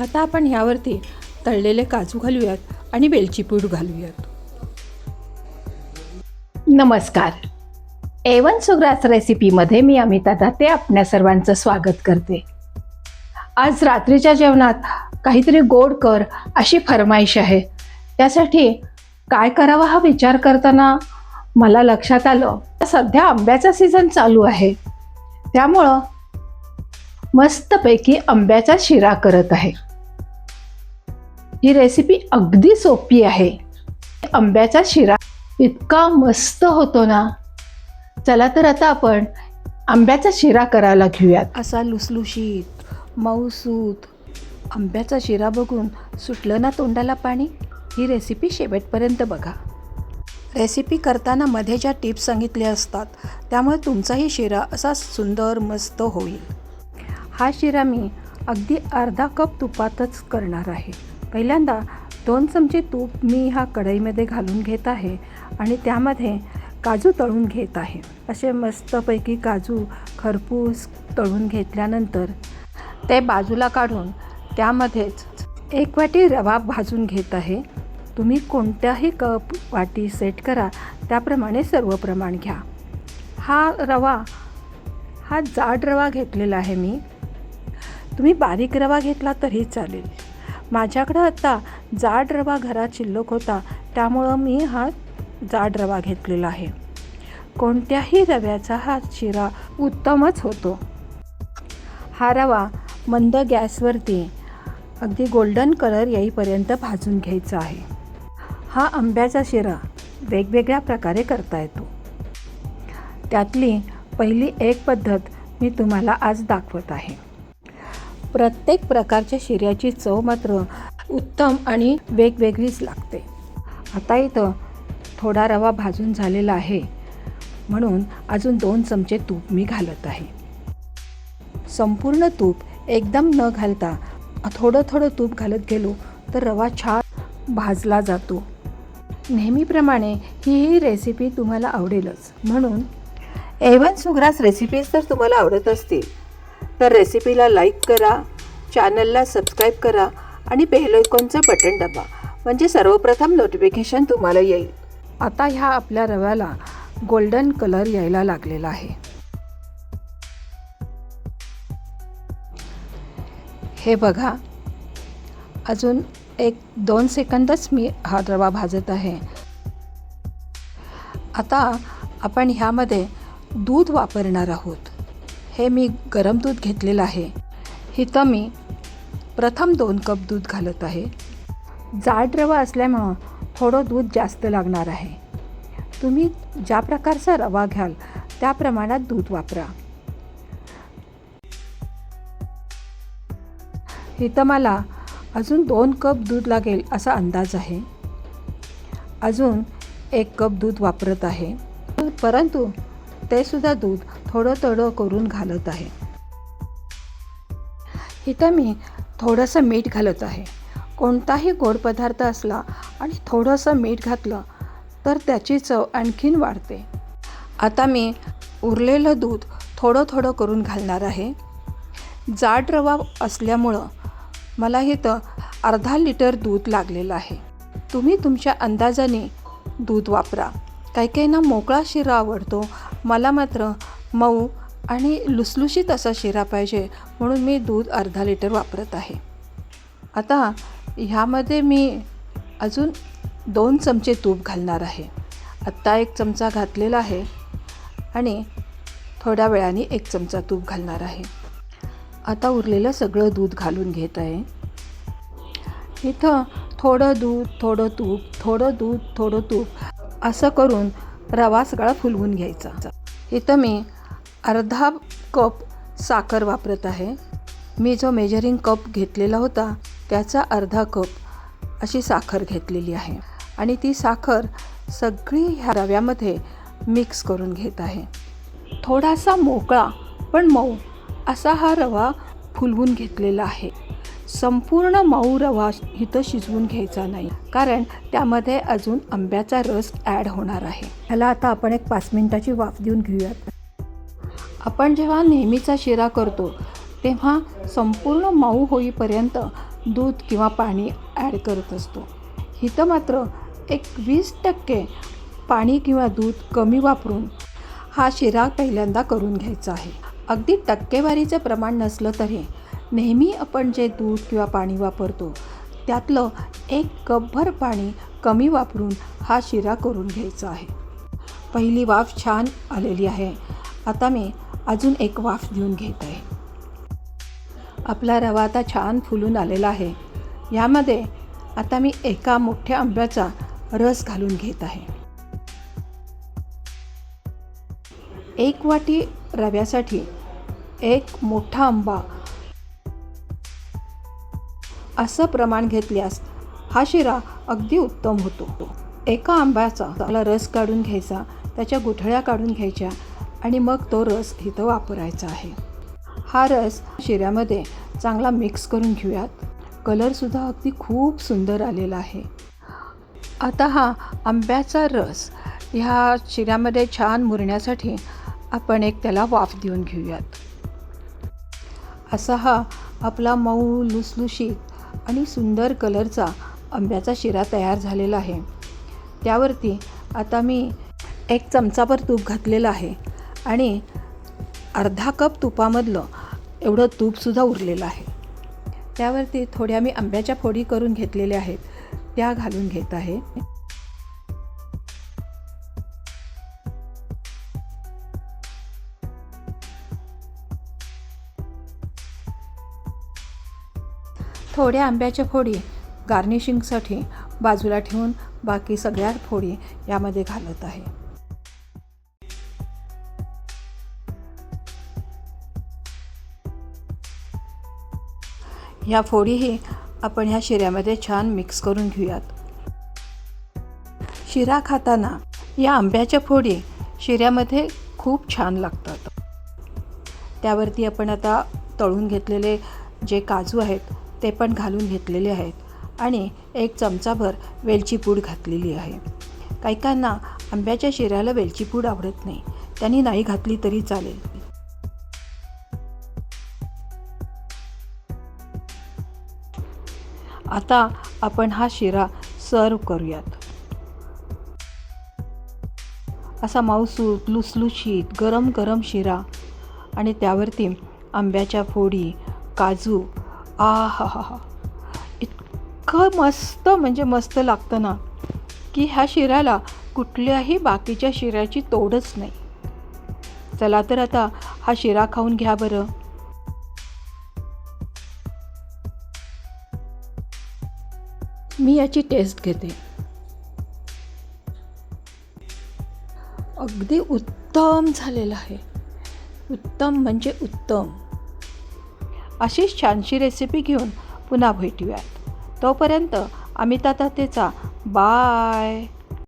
आता आपण ह्यावरती तळलेले काजू घालूयात आणि वेलची पूड घालूयात. नमस्कार. एवन सुग्रास रेसिपीमध्ये मी अमिता दाते आपल्या सर्वांचं स्वागत करते. आज रात्रीच्या जेवणात काहीतरी गोड कर अशी फरमाईश आहे. त्यासाठी काय करावं हा विचार करताना मला लक्षात आलं. सध्या आंब्याचा सीझन चालू आहे. त्यामुळं मस्तपैकी आंब्याचा शिरा करत आहे. ही रेसिपी अगदी सोपी आहे. आंब्याचा शिरा इतका मस्त होतो ना. चला तर आता आपण आंब्याचा शिरा करायला घेऊयात. असा लुसलुशीत मऊसूत आंब्याचा शिरा बघून सुटलं ना तोंडाला पाणी? ही रेसिपी शेवटपर्यंत बघा. रेसिपी करताना मध्ये ज्या टिप्स सांगितल्या असतात त्यामुळे तुमचाही शिरा असा सुंदर मस्त होईल. हा शिरा मी अगदी अर्धा कप तुपातच करणार आहे. पहिल्यांदा दोन चमचे तूप मी हा कढईमध्ये घालून घेत आहे आणि त्यामध्ये काजू तळून घेत आहे. असे मस्तपैकी काजू खरपूस तळून घेतल्यानंतर ते बाजूला काढून त्यामध्येच एक वाटी रवा भाजून घेत आहे. तुम्ही कोणत्याही कप वाटी सेट करा. त्याप्रमाणे सर्व प्रमाण घ्या. हा रवा हा जाड रवा घेतलेला आहे मी. तुम्ही बारीक रवा घेतला तरी चालेल. माझ्याकडं आता जाड रवा घरात शिल्लक होता त्यामुळं मी हा जाड रवा घेतलेला आहे. कोणत्याही रव्याचा हा शिरा उत्तमच होतो. हा रवा मंद गॅसवरती अगदी गोल्डन कलर येईपर्यंत भाजून घ्यायचा आहे. हा आंब्याचा शिरा वेगवेगळ्या प्रकारे करता येतो. त्यातली पहिली एक पद्धत मी तुम्हाला आज दाखवत आहे. प्रत्येक प्रकारच्या शिऱ्याची चव मात्र उत्तम आणि वेगवेगळीच लागते. आता इथं थोडा रवा भाजून झालेला आहे. म्हणून अजून दोन चमचे तूप मी घालत आहे. संपूर्ण तूप एकदम न घालता थोडं थोडं तूप घालत गेलो तर रवा छान भाजला जातो. नेहमीप्रमाणे ही ही रेसिपी तुम्हाला आवडेलच. म्हणून एवन सुग्रास रेसिपीज तर तुम्हाला आवडत असतील. तर रेसिपीला लाईक करा चॅनलला सबस्क्राईब करा आणि बेलआयकॉनचं बटन दाबा. म्हणजे सर्वप्रथम नोटिफिकेशन तुम्हाला येईल. आता ह्या आपल्या रव्याला गोल्डन कलर यायला लागलेला आहे. हे बघा. अजून एक दोन सेकंदच मी हा रवा भाजत आहे. आता आपण ह्यामध्ये दूध वापरणार आहोत. हे मी गरम दूध घेतलेलं आहे. इथं मी प्रथम दोन कप दूध घालत आहे. जाड रवा असल्यामुळं थोडं दूध जास्त लागणार आहे. तुम्ही ज्या प्रकारचा रवा घ्याल त्या प्रमाणात दूध वापरा. इथं मला अजून दोन कप दूध लागेल असा अंदाज आहे. अजून एक कप दूध वापरत आहे. परंतु तेसुद्धा दूध थोडं थोडं करून घालत आहे. इथं मी थोडंसं मीठ घालत आहे. कोणताही गोड पदार्थ असला आणि थोडंसं मीठ घातलं तर त्याची चव आणखीन वाढते. आता मी उरलेलं दूध थोडं थोडं करून घालणार आहे. जाड रवा असल्यामुळं मला इथं अर्धा लिटर दूध लागलेलं आहे. तुम्ही तुमच्या अंदाजाने दूध वापरा. काही काहींना मोकळा शिरा आवडतो मला मात्र मऊ आणि लुसलुशीत असा शिरा पाहिजे म्हणून मी दूध अर्धा लिटर वापरत आहे. आता ह्यामध्ये मी अजून दोन चमचे तूप घालणार आहे. आत्ता एक चमचा घातलेला आहे आणि थोड्या वेळाने एक चमचा तूप घालणार आहे. आता उरलेलं सगळं दूध घालून घेत आहे. इथं थोडं दूध थोडं तूप थोडं दूध थोडं तूप असं करून रवा सगळा फुलवून घ्यायचा. इथं मी अर्धा कप साखर वापरत आहे. मी जो मेजरिंग कप घेतलेला होता त्याचा अर्धा कप अशी साखर घेतलेली आहे. आणि ती साखर सगळी ह्या रव्यामध्ये मिक्स करून घेत आहे. थोडासा मोकळा पण मऊ असा हा रवा फुलवून घेतलेला आहे. संपूर्ण मऊ रवा इथं शिजवून घ्यायचा नाही. कारण त्यामध्ये अजून आंब्याचा रस ॲड होणार आहे. ह्याला आता आपण एक पाच मिनिटाची वाफ देऊन घेऊयात. आपण जेव्हा नेहमीचा शिरा करतो तेव्हा संपूर्ण मऊ होईपर्यंत दूध किंवा पाणी ॲड करत असतो. इथं मात्र एक वीस टक्के पाणी किंवा दूध कमी वापरून हा शिरा पहिल्यांदा करून घ्यायचा आहे. अगदी टक्केवारीचं प्रमाण नसलं तरी नेहमी आपण जे दूध किंवा पाणी वापरतो त्यातलं एक कपभर पाणी कमी वापरून हा शिरा करून घ्यायचा आहे. पहिली वाफ छान आलेली आहे. आता मी अजून एक वाफ देऊन घेत आहे. आपला रवा आता छान फुलून आलेला आहे. यामध्ये आता मी एका मोठ्या आंब्याचा रस घालून घेत आहे. एक वाटी रव्यासाठी एक मोठा आंबा असं प्रमाण घेतल्यास हा शिरा अगदी उत्तम होतो. एका आंब्याचा त्याला रस काढून घ्यायचा त्याच्या गुठळ्या काढून घ्यायच्या आणि मग तो रस इथं वापरायचा आहे. हा रस शिऱ्यामध्ये चांगला मिक्स करून घेऊयात. कलरसुद्धा अगदी खूप सुंदर आलेला आहे. आता हा आंब्याचा रस ह्या शिऱ्यामध्ये छान मुरण्यासाठी आपण एक त्याला वाफ देऊन घेऊयात. असा हा आपला मऊ लुसलुशीत आणि सुंदर कलरचा आंब्याचा शिरा तयार झालेला आहे. त्यावरती आता मी एक चमचाभर तूप घातलेलं आहे आणि अर्धा कप तुपामधलं एवढं तूपसुद्धा उरलेलं आहे. त्यावरती थोड्या मी आंब्याच्या फोडी करून घेतलेल्या आहेत. त्या घालून घेत आहे. थोड्या आंब्याच्या फोडी गार्निशिंगसाठी बाजूला ठेवून बाकी सगळ्या फोडी यामध्ये घालत आहे. ह्या फोडीही आपण ह्या शिऱ्यामध्ये छान मिक्स करून घेऊयात. शिरा खाताना या आंब्याच्या फोडी शिऱ्यामध्ये खूप छान लागतात. त्यावरती आपण आता तळून घेतलेले जे काजू आहेत ते पण घालून घेतलेले आहेत आणि एक चमचाभर वेलची पूड घातलेली आहे. काही काहींना आंब्याच्या शिऱ्याला वेलची पूड आवडत नाही. त्यांनी नाही घातली तरी चालेल. आता आपण हा शिरा सर्व करूयात. असा माऊसूत लुसलुशीत गरम गरम शिरा आणि त्यावरती आंब्याच्या फोडी काजू आ हा हा हा इतकं मस्त म्हणजे मस्त लागतं ना की ह्या शिऱ्याला कुठल्याही बाकीच्या शिऱ्याची तोडच नाही. चला तर आता हा शिरा खाऊन घ्या बरं. मी याची टेस्ट घेते. अगदी उत्तम झालेलं आहे. उत्तम म्हणजे उत्तम. अशीच छानशी रेसिपी घेऊन पुन्हा भेटूयात. तोपर्यंत अमिता तातेचा बाय